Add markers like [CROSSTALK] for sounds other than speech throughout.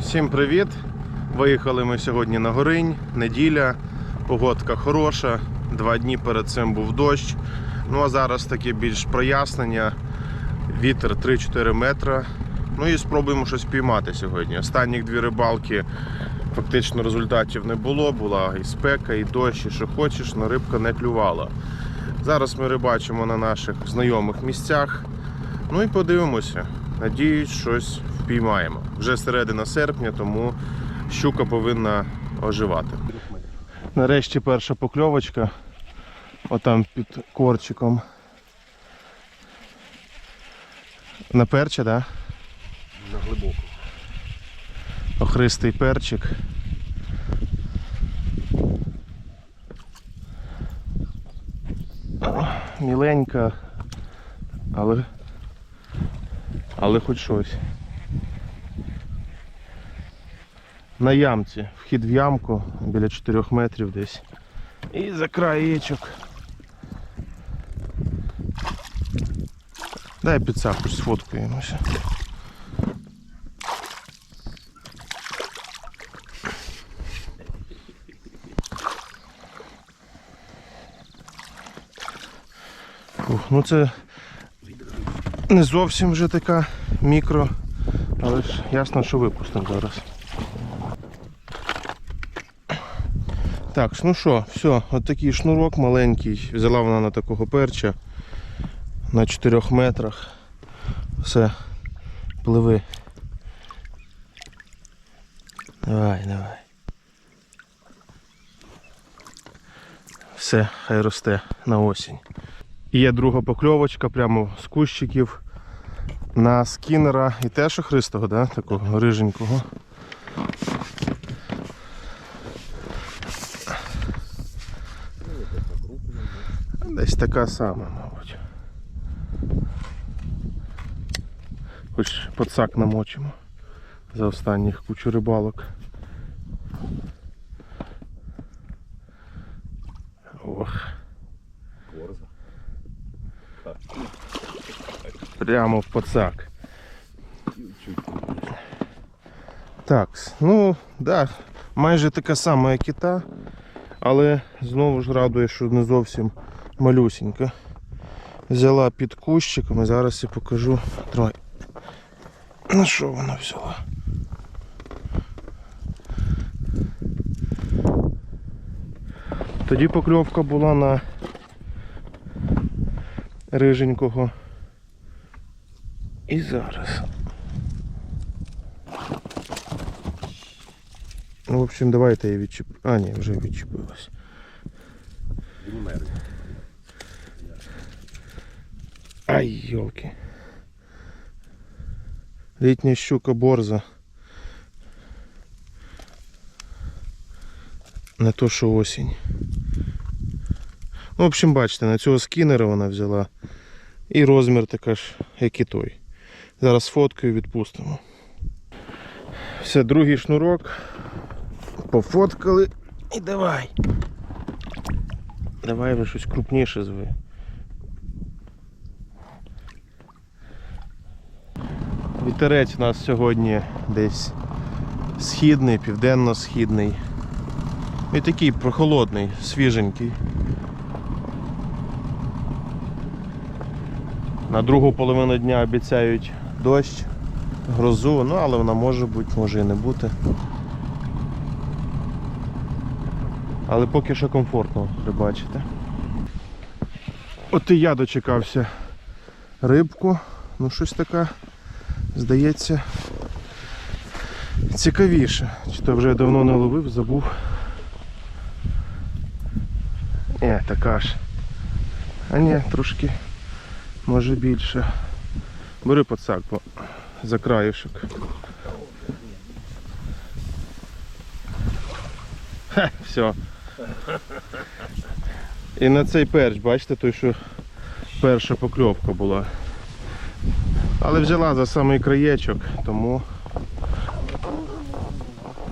Всім привіт! Виїхали ми сьогодні на Горинь, неділя, погодка хороша. Два дні перед цим був дощ. Ну а зараз таке більш прояснення. Вітер 3-4 метра. Ну і спробуємо щось піймати сьогодні. Останніх дві рибалки фактично результатів не було. Була і спека, і дощ, і що хочеш, але рибка не клювала. Зараз ми рибачимо на наших знайомих місцях. Ну і подивимося. Надіюсь, щось впіймаємо. Вже середина серпня, тому щука повинна оживати. Нарешті перша покльовочка. Отам під корчиком. На перче, так? На глибоку. Охристий перчик. Міленька, але, але хоч щось. На ямці. Вхід в ямку біля 4 метрів десь. І за краєчок. Дай підсаку сфоткаємося. Ух, ну це не зовсім вже така мікро, але ж ясно, що випустимо зараз. Так, ну що, все, от такий шнурок маленький. Взяла вона на такого перча на 4 метрах. Все, пливи. Давай, давай. Все, хай росте на осінь. І є друга покльовочка прямо з кущиків на скінера і теж охристого, да? такого риженького. Десь така сама, мабуть. Хоч подсак намочимо за останніх кучу рибалок. Прямо в. Чуть-чуть. Так, ну, да, майже така сама, як і та, але знову ж радує, що не зовсім малюсінька. Взяла під кущиком і зараз я покажу. Трой. На що вона взяла? Тоді покльовка була на риженького. І зараз. Ну, в общем, давайте я відчіп... А, ні, вже відчепилась. Ай, йолки. Літня щука борза. Не то, що осінь. Ну, в общем, бачите, на цього скінера вона взяла. І розмір така ж, як і той. Зараз фоткою відпустимо. Все, другий шнурок. Пофоткали і давай. Давай вже щось крупніше зви. Вітерець у нас сьогодні десь східний, південно-східний. І такий прохолодний, свіженький. На другу половину дня обіцяють дощ, грозу, ну але вона може бути, може і не бути. Але поки що комфортно рибачити. От і я дочекався рибку. Ну щось така, здається, цікавіше. Чи то вже давно не ловив, забув. Ні, така ж. А ні, трошки може більше. Бери подсак, бо за краюшок. Хе, все. І на цей перч, бачите, той, що перша покльовка була. Але взяла за самий краєчок, тому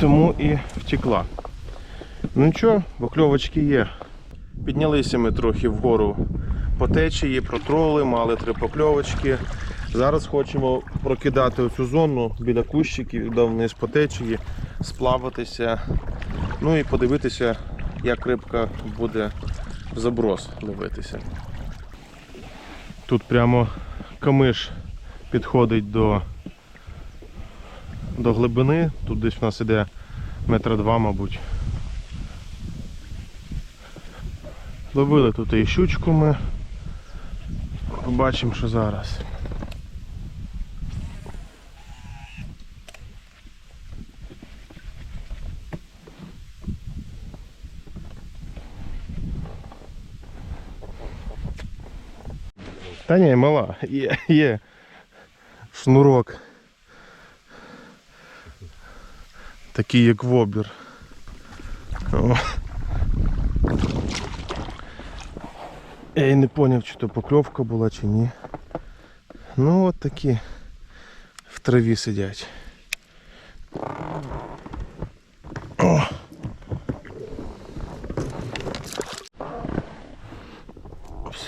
тому і втекла. Ну нічого, покльовочки є. Піднялися ми трохи вгору по течії, протроли, мали три покльовочки. Зараз хочемо прокидати оцю зону біля кущиків, де вниз по течії, сплаватися, ну і подивитися, як рибка буде в заброс ловитися. Тут прямо камиш підходить до, до глибини. Тут десь в нас іде метра два, мабуть. Ловили тут і щучку ми. Побачимо, що зараз. Та ні, мала, є, є. Шнурок. Такий як вобір. О. Я і не зрозумів, чи то покльовка була, чи ні. Ну от такі в траві сидять.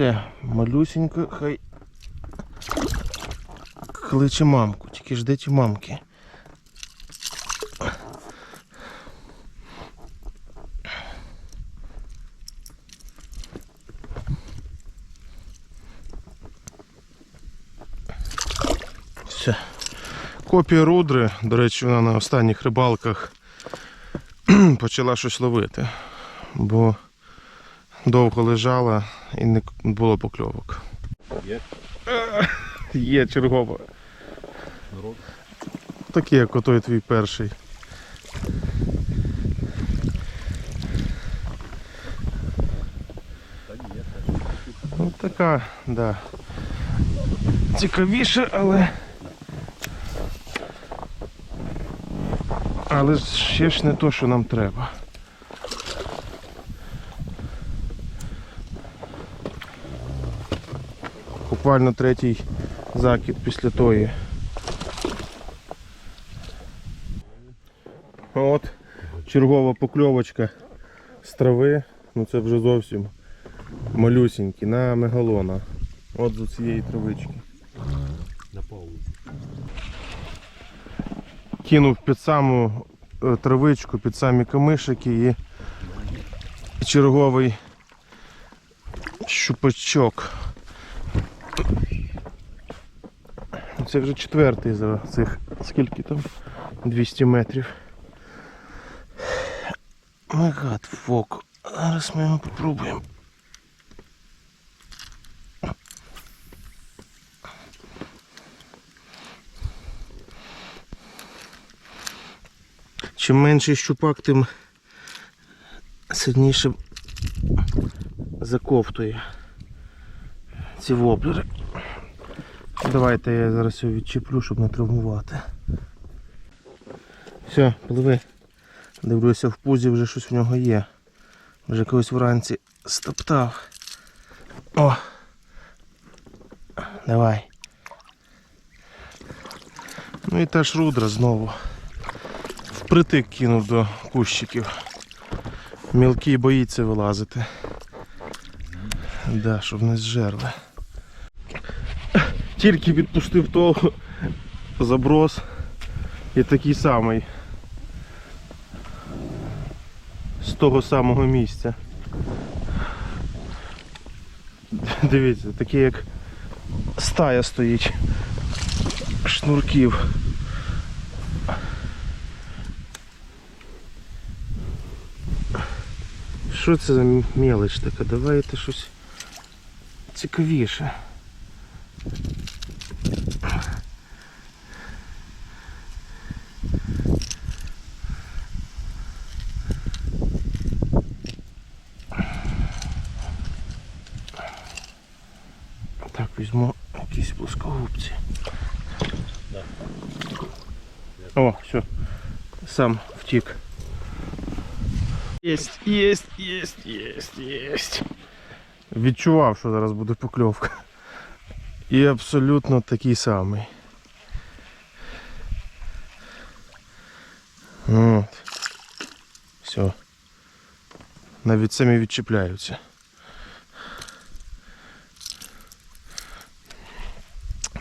Все, малюсенько, хай кличе мамку, тільки ждіть мамки. Все. Копія рудри, до речі, вона на останніх рибалках [CLEARS THROAT] почала щось ловити, бо довго лежала і не було покльовок. Є [LAUGHS] Є чергова. Такий, як отой твій перший. Ну така, да. Цікавіше, але. Але ще ж не то, що нам треба. Буквально третій закид після тої. От чергова покльовочка з трави. Ну це вже зовсім малюсінькі на мегалона. От з цієї травички. На. Кинув під саму е, травичку, під самі камишики і черговий щупачок. Це вже четвертий за цих скільки там? 200 метрів. Мегат фок. Зараз ми його попробуємо. Чим менший щупак, тим сильніше заковтує ці воблери. Давайте я зараз його відчіплю, щоб не травмувати. Все, пливи. Дивлюся, в пузі вже щось в нього є. Вже когось вранці стоптав. О! Давай. Ну і та ж рудра знову. Впритик кинув до кущиків. Мілкий боїться вилазити. Да, щоб не зжерли. Тільки відпустив того заброс і такий самий. З того самого місця. Дивіться, такий як стая стоїть шнурків. Що це за мелоч така? Давайте щось цікавіше. візьму якісь плоскогубці. О, все. Сам втік. Єсть, єсть, єсть, єсть, єсть. Відчував, що зараз буде покльовка. І абсолютно такий самий. От. Все. Навіть самі відчіпляються.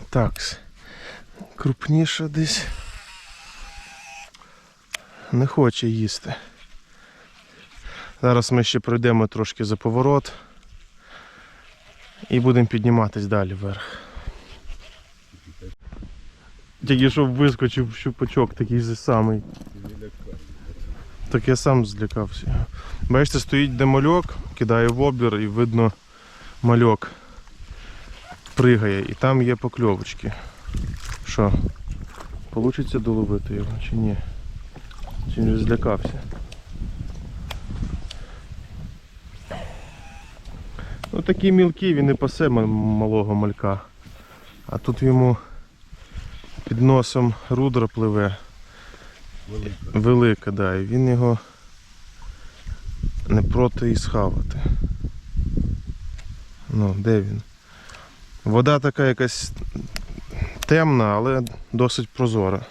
Так. Крупніше десь. Не хоче їсти. Зараз ми ще пройдемо трошки за поворот і будемо підніматись далі вверх. Тільки що вискочив щупачок такий же самий. Так я сам злякався. Бачите, стоїть де мальок, кидає в обір і видно мальок пригає, і там є покльовочки. Що? Получиться доловити його чи ні? Чи не злякався? Ну такі мілкі він і пасе малого малька. А тут йому під носом рудра пливе. Велика. Велика, да, і він його не проти і схавати. Ну, де він? Вода така якась темна, але досить прозора.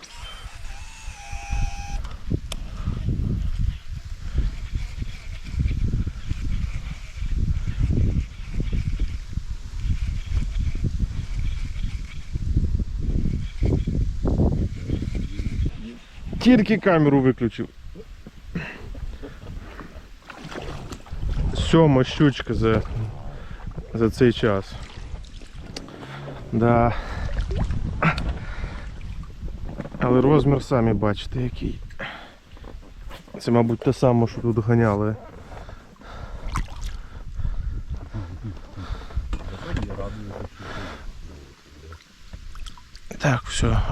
Тільки камеру виключив. Сьома щучка за, за цей час. Да. Але розмір самі бачите який. Це, мабуть, те саме, що тут ганяли. Так, все.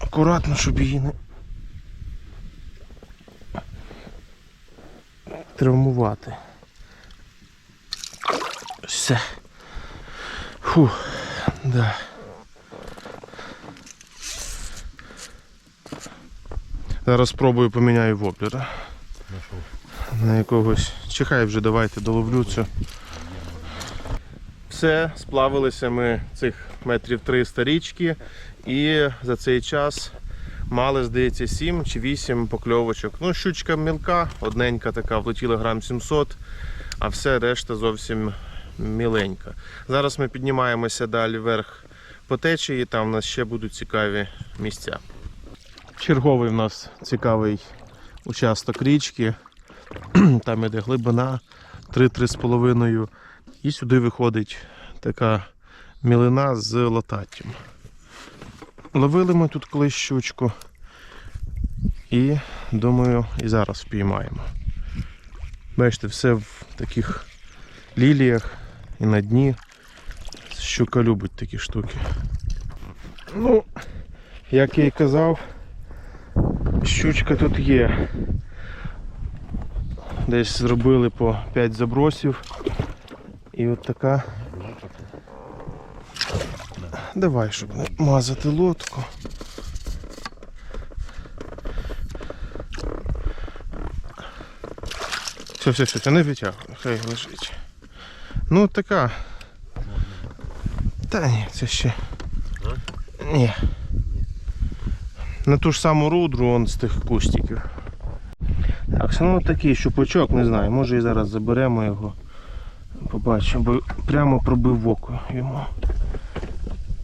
Акуратно, щоб її не травмувати. Все. Фу, да. Зараз спробую поміняю воблера на якогось. Чекай вже, давайте доловлю цю. Все, сплавилися ми цих метрів 300 річки і за цей час мали, здається, 7 чи 8 покльовочок. Ну, щучка мілка, одненька така, влетіла грам 700, а все решта зовсім міленька. Зараз ми піднімаємося далі вверх по течії, там у нас ще будуть цікаві місця. Черговий в нас цікавий участок річки. [CLEARS THROAT] Там іде глибина 3-3,5. І сюди виходить така мілина з лататтям. Ловили ми тут колись щучку. І думаю, і зараз впіймаємо. Бачите, все в таких ліліях і на дні. Щука любить такі штуки. Ну, як я і казав, щучка тут є. Десь зробили по 5 забросів. І от така. Давай, щоб не мазати лодку. Все, все, все, не витягуй, хай лежить. Ну така. Та ні, це ще. Ні. На ту ж саму рудру он з тих кустиків. Так, ну такий щупачок, не знаю, може і зараз заберемо його. Побачимо, бо прямо пробив око йому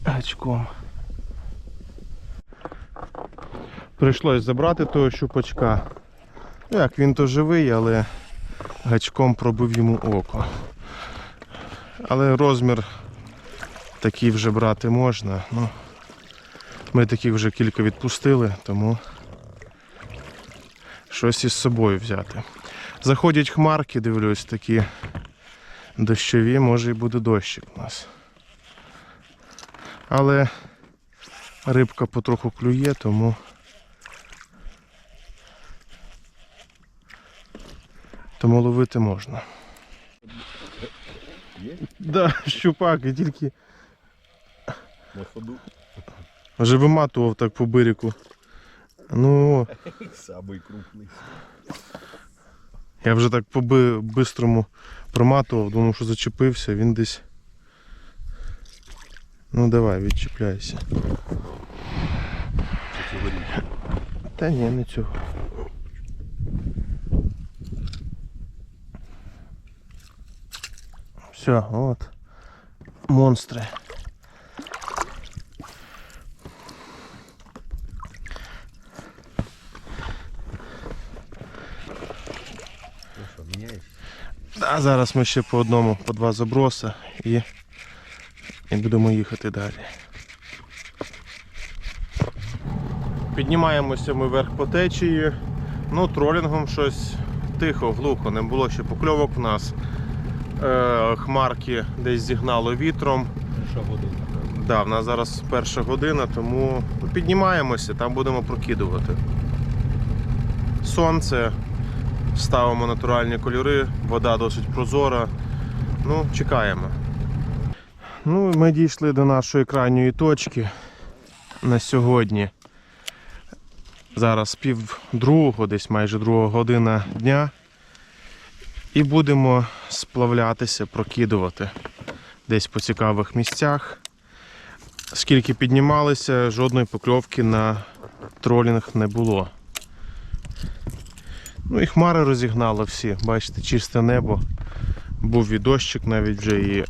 гачком. Прийшлось забрати того щупачка. Ну як, він то живий, але гачком пробив йому око. Але розмір такий вже брати можна. Ну, ми таких вже кілька відпустили, тому щось із собою взяти. Заходять хмарки, дивлюсь, такі дощові, може і буде дощик у нас. Але рибка потроху клює, тому тому ловити можна. Є? Да, щупак, і тільки На ходу. вже виматував так по бирику. Ну, Самий крупний. Я вже так по би- бистрому проматував, думав, що зачепився, він десь. Ну давай, відчіпляйся. Та ні, не цього. Все, от. Монстри. Що, міняєш? Да, зараз ми ще по одному, по два заброси і, і будемо їхати далі. Піднімаємося ми вверх по течії, ну тролінгом щось тихо, глухо, не було ще покльовок в нас. Е, хмарки десь зігнало вітром. Перша година. Да, в нас зараз перша година, тому піднімаємося, там будемо прокидувати. Сонце, ставимо натуральні кольори, вода досить прозора. Ну, чекаємо. Ну, ми дійшли до нашої крайньої точки на сьогодні. Зараз пів другого, десь майже друга година дня. І будемо сплавлятися, прокидувати десь по цікавих місцях. Скільки піднімалися, жодної покльовки на тролінг не було. Ну і хмари розігнали всі, бачите, чисте небо. Був і дощик навіть вже і,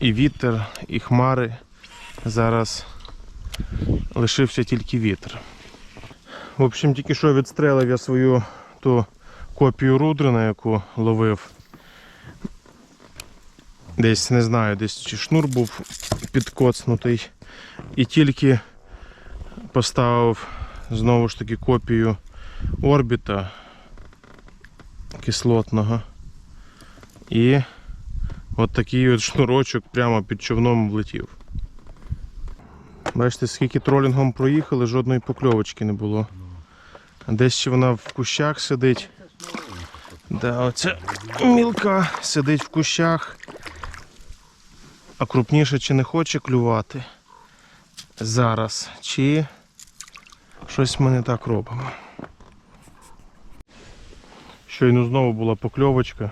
і вітер, і хмари. Зараз лишився тільки вітер. В общем, тільки що відстрелив я свою ту копію рудрина, яку ловив. Десь не знаю, десь чи шнур був підкоцнутий. І тільки поставив знову ж таки копію орбіта кислотного. І от такий от шнурочок прямо під човном влетів. Бачите, скільки тролінгом проїхали, жодної покльовочки не було. Десь ще вона в кущах сидить. Да, оця мілка сидить в кущах. А крупніше чи не хоче клювати зараз, чи щось ми не так робимо. Щойно знову була покльовочка,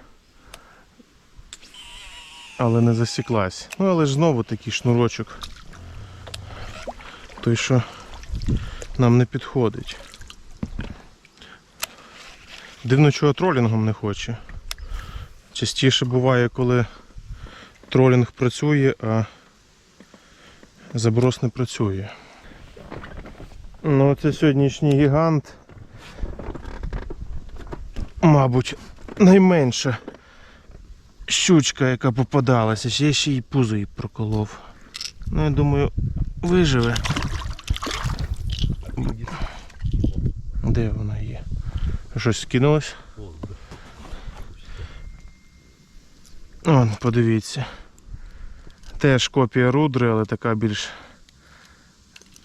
але не засіклась. Ну але ж знову такий шнурочок. Той, що нам не підходить. Дивно, чого тролінгом не хоче. Частіше буває, коли тролінг працює, а заброс не працює. Ну, це сьогоднішній гігант. Мабуть, найменша щучка, яка попадалася. Ще ще й пузо їй проколов. Ну, я думаю, виживе. Де вона є? Щось скинулось? Вон, подивіться. Теж копія рудри, але така більш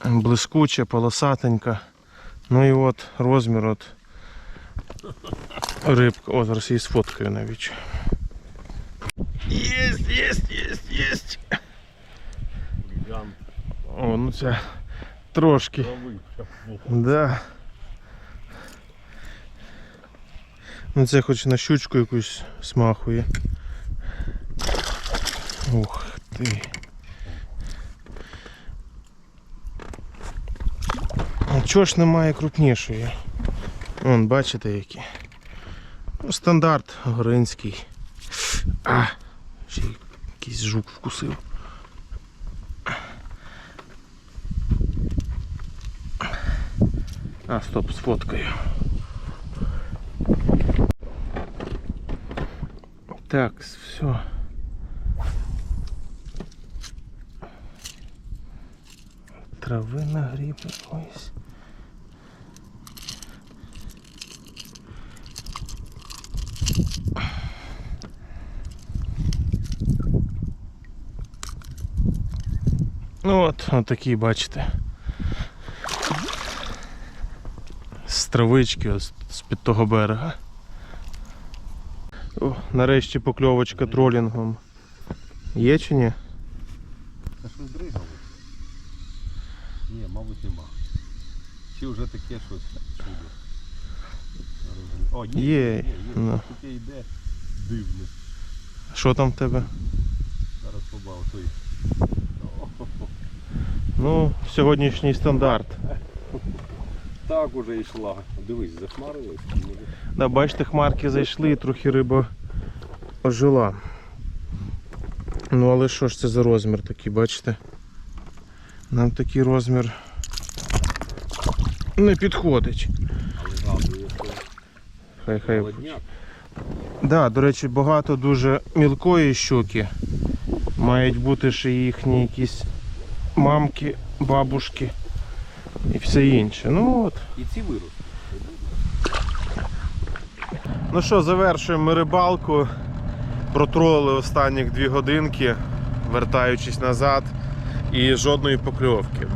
блискуча, полосатенька. Ну і от розмір от рибка. О, зараз її сфоткаю навіть. Єсть, єсть, єсть, єсть. О, ну це трошки. Да. Ну це хоч на щучку якусь смахує. Ух ти. А чого ж немає крупнішої? Вон, бачите які. Ну, стандарт горинський. А, ще якийсь жук вкусив. А, стоп, сфоткаю. Так, все. Трави на гриб ось. Ну от, от бачите. З травички з-під того берега. О, нарешті покльовочка тролінгом. Є чи ні? Та щось дригало. Ні, мабуть нема. Чи вже таке щось чудо. О, ні, Є, є, є. ну. Таке йде дивне. Що там в тебе? Зараз побав той. Ну, сьогоднішній стандарт. Так уже йшла. Дивись, захмарилось. Да, бачите, хмарки зайшли і трохи риба ожила. Ну але що ж це за розмір такий, бачите? Нам такий розмір не підходить. Хай хай. Да, до речі, багато дуже мілкої щуки. Мають бути ще їхні якісь мамки, бабушки і все інше. Ну от. І ці виросли. Ну що, завершуємо ми рибалку. Протролили останніх дві годинки, вертаючись назад, і жодної покльовки.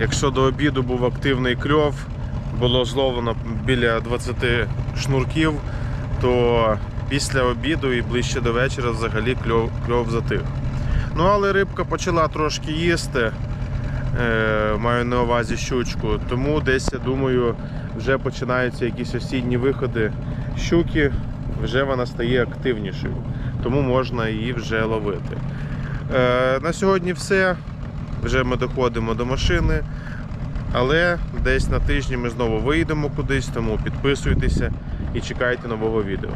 Якщо до обіду був активний кльов, було зловлено біля 20 шнурків, то після обіду і ближче до вечора взагалі кльов, кльов затих. Ну але рибка почала трошки їсти, е, маю на увазі щучку, тому десь я думаю, вже починаються якісь осінні виходи щуки, вже вона стає активнішою, тому можна її вже ловити. Е, на сьогодні все. Вже ми доходимо до машини. Але десь на тижні ми знову виїдемо кудись, тому підписуйтеся і чекайте нового відео.